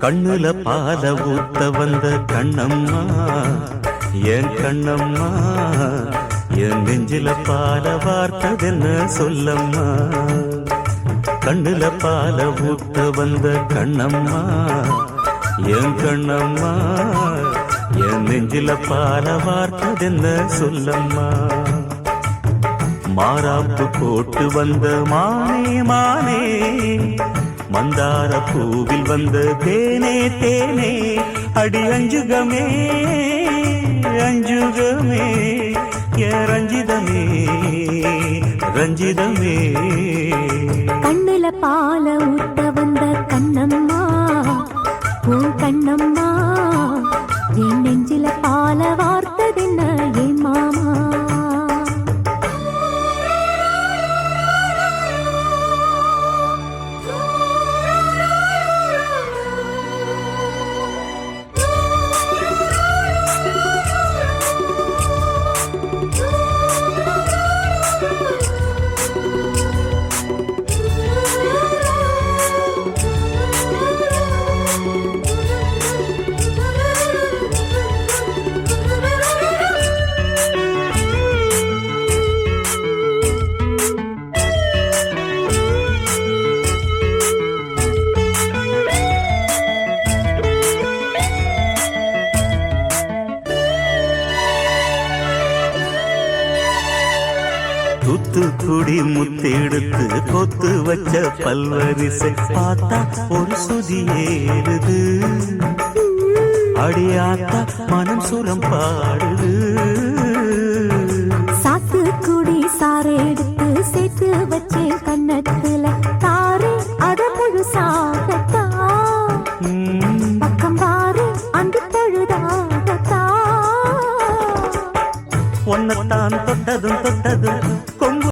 கண்ணுல பால ஊத்த வந்த கண்ணம்மா என் கண்ணம்மா என் நெஞ்சில பால வார்த்ததென்ன சொல்லம்மா? கண்ணுல பால ஊத்த வந்த கண்ணம்மா என் கண்ணம்மா என் நெஞ்சில பால வார்த்ததென்ன சொல்லம்மா? மாறாப்பு போட்டு வந்த மானே மானே மந்தார பூவில் வந்த தேனே தேனே அடி அஞ்சுகமே அஞ்சுகமே ஏ ரஞ்சிதமே ரஞ்சிதமே. கண்ணுல பால ஊத்த கண்ணம்மா. தூத்துக்குடி முத்தெடுத்து கொத்து வச்ச பல்வரிசை பார்த்தா ஒரு சுதி ஏறுது. அடியாத்தா மனம் சுரம் பாடுது. சாத்து குடி சாறு எடுத்து சேர்த்து வச்சே கண்ணத்துல தாரு அத முழுசாகத்தா பொண்ணத்தான் தொட்டதும் தொட்டதும் கொங்கு